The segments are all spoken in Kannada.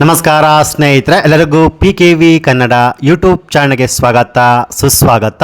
ನಮಸ್ಕಾರ ಸ್ನೇಹಿತರೆ, ಎಲ್ಲರಿಗೂ P K V Kannada YouTube ಚಾನಲ್ಗೆ ಸ್ವಾಗತ, ಸುಸ್ವಾಗತ.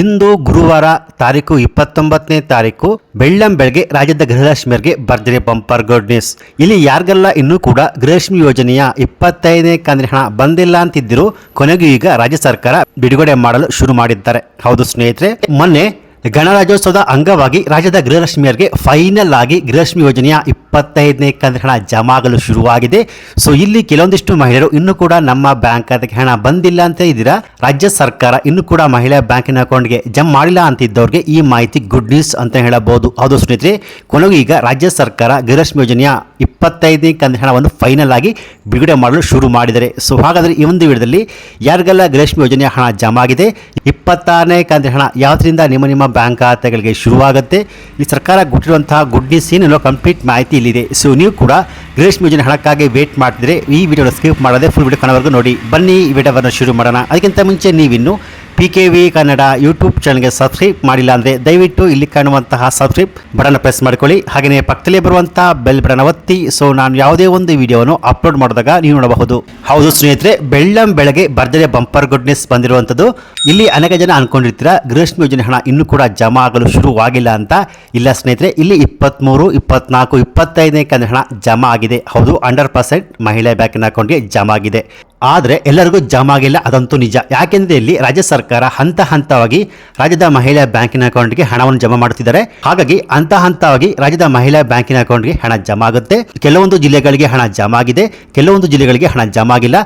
ಇಂದು ಗುರುವಾರ ತಾರೀಕು ಇಪ್ಪತ್ತೊಂಬತ್ತನೇ ತಾರೀಕು, ಬೆಳ್ಳಂ ಬೆಳಗ್ಗೆ ರಾಜ್ಯದ ಗೃಹಲಕ್ಷ್ಮಿಯರಿಗೆ ಬರ್ತ್ಡೇ ಬಂಪರ್ ಗುಡ್ ನ್ಯೂಸ್ ಇಲ್ಲಿ ಯಾರಿಗೆಲ್ಲ ಇನ್ನೂ ಕೂಡ ಗೃಹಲಕ್ಷ್ಮಿ ಯೋಜನೆಯ ಇಪ್ಪತ್ತೈದನೇ ಕಂದ್ರೆ ಹಣ ಬಂದಿಲ್ಲ ಅಂತಿದ್ದರೂ ಕೊನೆಗೂ ಈಗ ರಾಜ್ಯ ಸರ್ಕಾರ ಬಿಡುಗಡೆ ಮಾಡಲು ಶುರು ಮಾಡಿದ್ದಾರೆ. ಹೌದು ಸ್ನೇಹಿತರೆ, ಮೊನ್ನೆ ಗಣರಾಜ್ಯೋತ್ಸವದ ಅಂಗವಾಗಿ ರಾಜ್ಯದ ಗೃಹಲಕ್ಷ್ಮಿಯರಿಗೆ ಫೈನಲ್ ಆಗಿ ಗೃಹಲಕ್ಷ್ಮಿ ಯೋಜನೆಯ ಇಪ್ಪತ್ತೈದನೇ ಕಂತಿನ ಹಣ ಜಮಾಗಲು ಶುರುವಾಗಿದೆ. ಸೊ ಇಲ್ಲಿ ಕೆಲವೊಂದಿಷ್ಟು ಮಹಿಳೆಯರು ಇನ್ನೂ ಕೂಡ ನಮ್ಮ ಬ್ಯಾಂಕ್ ಖಾತೆಗೆ ಹಣ ಬಂದಿಲ್ಲ ಅಂತ ಇದ್ದೀರಾ? ರಾಜ್ಯ ಸರ್ಕಾರ ಇನ್ನು ಕೂಡ ಮಹಿಳಾ ಬ್ಯಾಂಕಿನ ಅಕೌಂಟ್ಗೆ ಜಮ್ ಮಾಡಿಲ್ಲ ಅಂತಿದ್ದವ್ರಿಗೆ ಈ ಮಾಹಿತಿ ಗುಡ್ ನ್ಯೂಸ್ ಅಂತ ಹೇಳಬಹುದು. ಹೌದು ಸ್ನೇಹಿತರೆ, ಕೊನೆಗೂ ಈಗ ರಾಜ್ಯ ಸರ್ಕಾರ ಗೃಹಲಕ್ಷ್ಮಿ ಯೋಜನೆಯ ಇಪ್ಪತ್ತೈದನೇ ಕಂತಿನ ಹಣವನ್ನು ಫೈನಲ್ ಆಗಿ ಬಿಡುಗಡೆ ಮಾಡಲು ಶುರು ಮಾಡಿದ್ದಾರೆ ಸೊ ಹಾಗಾದರೆ ಈ ಒಂದು ವಿಡಿಯೋದಲ್ಲಿ ಯಾರಿಗೆಲ್ಲ ಗೃಹಲಕ್ಷ್ಮಿ ಯೋಜನೆಯ ಹಣ ಜಮಾಗಿದೆ? ಇಪ್ಪತ್ತಾರನೇ ಕಂತಿನ ಹಣ ಯಾವುದರಿಂದ ನಿಮ್ಮ ನಿಮ್ಮ ಬ್ಯಾಂಕ್ ಖಾತೆಗಳಿಗೆ ಶುರುವಾಗುತ್ತೆ. ಈ ಸರ್ಕಾರ ಕೊಟ್ಟಿರುವಂತಹ ಗುಡ್ ನ್ಯೂಸ್ ಏನೇನೋ ಕಂಪ್ಲೀಟ್ ಮಾಹಿತಿ ಇಲ್ಲಿದೆ. ಸೊ ನೀವು ಕೂಡ ಗೃಹಲಕ್ಷ್ಮಿ ಯೋಜನೆ ಹಣಕ್ಕಾಗಿ ವೇಟ್ ಮಾಡ್ತಿದ್ರೆ ಈ ವಿಡಿಯೋನ ಸ್ಕಿಪ್ ಮಾಡದೆ ಫುಲ್ ವಿಡಿಯೋ ಕಾಣೋವರೆಗೂ ನೋಡಿ. ಬನ್ನಿ, ಈ ವಿಡಿಯೋವನ್ನು ಶುರು ಮಾಡೋಣ. ಅದಕ್ಕಿಂತ ಮುಂಚೆ ನೀವಿನ್ನು P K V Kannada YouTube ಚಾನಲ್ಗೆ ಸಬ್ಸ್ಕ್ರೈಬ್ ಮಾಡಿಲ್ಲ ಅಂದರೆ ದಯವಿಟ್ಟು ಇಲ್ಲಿ ಕಾಣುವಂತಹ ಸಬ್ಸ್ಕ್ರೈಬ್ ಬಟನ್ ಪ್ರೆಸ್ ಮಾಡ್ಕೊಳ್ಳಿ. ಹಾಗೆಯೇ ಪಕ್ಕದಲ್ಲೇ ಬರುವಂಥ ಬೆಲ್ ಬಟನ್ ಒತ್ತಿ. ಸೊ ನಾನು ಯಾವುದೇ ಒಂದು ವಿಡಿಯೋವನ್ನು ಅಪ್ಲೋಡ್ ಮಾಡಿದಾಗ ನೀವು ನೋಡಬಹುದು. ಹೌದು ಸ್ನೇಹಿತರೆ, ಬೆಳ್ಳಂ ಬೆಳಗ್ಗೆ ಬರ್ತ್ಡೇ ಬಂಪರ್ ಗುಡ್ನೆಸ್ ಬಂದಿರುವಂಥದ್ದು. ಇಲ್ಲಿ ಅನೇಕ ಜನ ಅನ್ಕೊಂಡಿರ್ತೀರಾ ಗೃಹಲಕ್ಷ್ಮಿ ಯೋಜನೆ ಹಣ ಇನ್ನೂ ಕೂಡ ಜಮಾ ಆಗಲು ಶುರುವಾಗಿಲ್ಲ ಅಂತ. ಇಲ್ಲ ಸ್ನೇಹಿತರೆ, ಇಲ್ಲಿ ಇಪ್ಪತ್ತ್ಮೂರು ಇಪ್ಪತ್ನಾಲ್ಕು, ಇಪ್ಪತ್ತೈದನೇ ಕಂದ ಹಣ ಜಮಾ ಆಗಿದೆ. ಹೌದು, ಹಂಡ್ರೆಡ್ ಪರ್ಸೆಂಟ್ ಮಹಿಳೆ ಬ್ಯಾಂಕಿನ ಅಕೌಂಟ್ಗೆ ಜಮಾ ಆಗಿದೆ. ಆದರೆ ಎಲ್ಲರಿಗೂ ಜಮ ಆಗಿಲ್ಲ, ಅದಂತೂ ನಿಜ. ಯಾಕೆಂದರೆ ಇಲ್ಲಿ ರಾಜ್ಯ ಸರ್ಕಾರ ಹಂತ ಹಂತವಾಗಿ ರಾಜ್ಯದ ಮಹಿಳಾ ಬ್ಯಾಂಕಿನ ಅಕೌಂಟ್ಗೆ ಹಣವನ್ನು ಜಮಾ ಮಾಡುತ್ತಿದ್ದಾರೆ. ಹಾಗಾಗಿ ಹಂತ ಹಂತವಾಗಿ ರಾಜ್ಯದ ಮಹಿಳಾ ಬ್ಯಾಂಕಿನ ಅಕೌಂಟ್ಗೆ ಹಣ ಜಮಾ ಆಗುತ್ತೆ. ಕೆಲವೊಂದು ಜಿಲ್ಲೆಗಳಿಗೆ ಹಣ ಜಮಾ ಆಗಿದೆ, ಕೆಲವೊಂದು ಜಿಲ್ಲೆಗಳಿಗೆ ಹಣ ಜಮಾ ಆಗಿಲ್ಲ.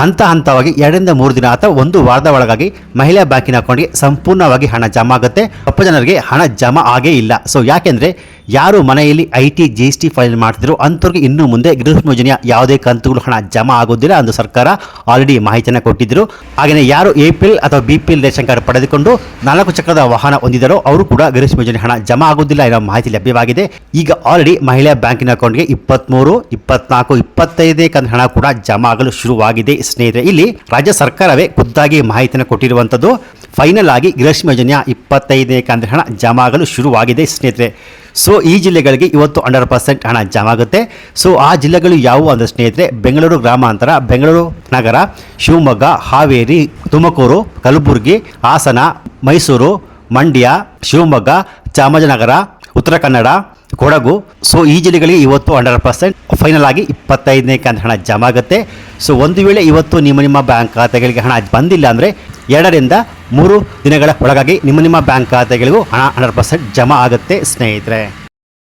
ಹಂತ ಹಂತವಾಗಿ ಎರಡರಿಂದ ಮೂರು ದಿನ ಅಥವಾ ಒಂದು ವಾರದ ಒಳಗಾಗಿ ಮಹಿಳಾ ಬ್ಯಾಂಕಿನ ಅಕೌಂಟ್ಗೆ ಸಂಪೂರ್ಣವಾಗಿ ಹಣ ಜಮಾ ಆಗುತ್ತೆ. ಅಪ್ಪ ಜನರಿಗೆ ಹಣ ಜಮಾ ಆಗೇ ಇಲ್ಲ. ಸೊ ಯಾಕೆಂದ್ರೆ ಯಾರು ಮನೆಯಲ್ಲಿ I T, G S T file ಮಾಡ್ತಿದ್ರು ಅಂಥವ್ರಿಗೆ ಇನ್ನು ಮುಂದೆ ಗೃಹ ಯೋಜನೆಯ ಯಾವುದೇ ಕಂತುಗಳು ಹಣ ಜಮಾ ಆಗೋದಿಲ್ಲ ಅಂದು ಸರ್ಕಾರ ಆಲ್ರೆಡಿ ಮಾಹಿತಿಯನ್ನು ಕೊಟ್ಟಿದ್ದರು ಹಾಗೆಯೇ ಯಾರು ಎ ಪಿ ಎಲ್ ಅಥವಾ B P L ration card ಪಡೆದುಕೊಂಡು ನಾಲ್ಕು ಚಕ್ರದ ವಾಹನ ಹೊಂದಿದರೋ ಅವರು ಕೂಡ ಗೃಹ ಯೋಜನೆ ಹಣ ಜಮಾ ಆಗೋದಿಲ್ಲ ಎನ್ನುವ ಮಾಹಿತಿ ಲಭ್ಯವಾಗಿದೆ. ಈಗ ಆಲ್ರೆಡಿ ಮಹಿಳಾ ಬ್ಯಾಂಕಿನ ಅಕೌಂಟ್ಗೆ ಇಪ್ಪತ್ತ್ಮೂರು ಇಪ್ಪತ್ನಾಲ್ಕು, ಇಪ್ಪತ್ತೈದೇ ಕಂತು ಹಣ ಕೂಡ ಜಮಾ ಆಗಲು ಶುರುವಾಗಿದೆ. ಸ್ನೇಹಿತರೆ, ಇಲ್ಲಿ ರಾಜ್ಯ ಸರ್ಕಾರವೇ ಖುದ್ದಾಗಿ ಮಾಹಿತಿಯನ್ನು ಕೊಟ್ಟಿರುವಂಥದ್ದು. ಫೈನಲ್ ಆಗಿ ಗೃಹಲಕ್ಷ್ಮಿ ಯೋಜನೆಯ ಇಪ್ಪತ್ತೈದನೇ ಕಂತ ಹಣ ಜಮಾ ಆಗಲು ಶುರುವಾಗಿದೆ ಸ್ನೇಹಿತರೆ. ಸೊ ಈ ಜಿಲ್ಲೆಗಳಿಗೆ ಇವತ್ತು ಹಂಡ್ರೆಡ್ ಪರ್ಸೆಂಟ್ ಹಣ ಜಮಾ ಆಗುತ್ತೆ. ಸೊ ಆ ಜಿಲ್ಲೆಗಳು ಯಾವುವು ಅಂದರೆ ಸ್ನೇಹಿತರೆ, ಬೆಂಗಳೂರು ಗ್ರಾಮಾಂತರ, ಬೆಂಗಳೂರು ನಗರ, ಶಿವಮೊಗ್ಗ, ಹಾವೇರಿ, ತುಮಕೂರು, ಕಲಬುರಗಿ, ಹಾಸನ, ಮೈಸೂರು, ಮಂಡ್ಯ, ಶಿವಮೊಗ್ಗ, ಚಾಮರಾಜನಗರ, ಉತ್ತರ ಕನ್ನಡ ಕೊಡಗು. ಸೊ ಈ ಜಿಲ್ಲೆಗಳಿಗೆ ಇವತ್ತು ಹಂಡ್ರೆಡ್ ಪರ್ಸೆಂಟ್ ಫೈನಲ್ ಆಗಿ ಇಪ್ಪತ್ತೈದನೇ ಕಂತು ಹಣ ಜಮಾ ಆಗುತ್ತೆ. ಸೊ ಒಂದು ವೇಳೆ ಇವತ್ತು ನಿಮ್ಮ ನಿಮ್ಮ ಬ್ಯಾಂಕ್ ಖಾತೆಗಳಿಗೆ ಹಣ ಬಂದಿಲ್ಲ ಅಂದರೆ ಎರಡರಿಂದ ಮೂರು ದಿನಗಳ ಒಳಗಾಗಿ ನಿಮ್ಮ ನಿಮ್ಮ ಬ್ಯಾಂಕ್ ಖಾತೆಗಳಿಗೂ ಹಣ ಹಂಡ್ರೆಡ್ ಪರ್ಸೆಂಟ್ ಜಮಾ ಆಗುತ್ತೆ ಸ್ನೇಹಿತರೆ.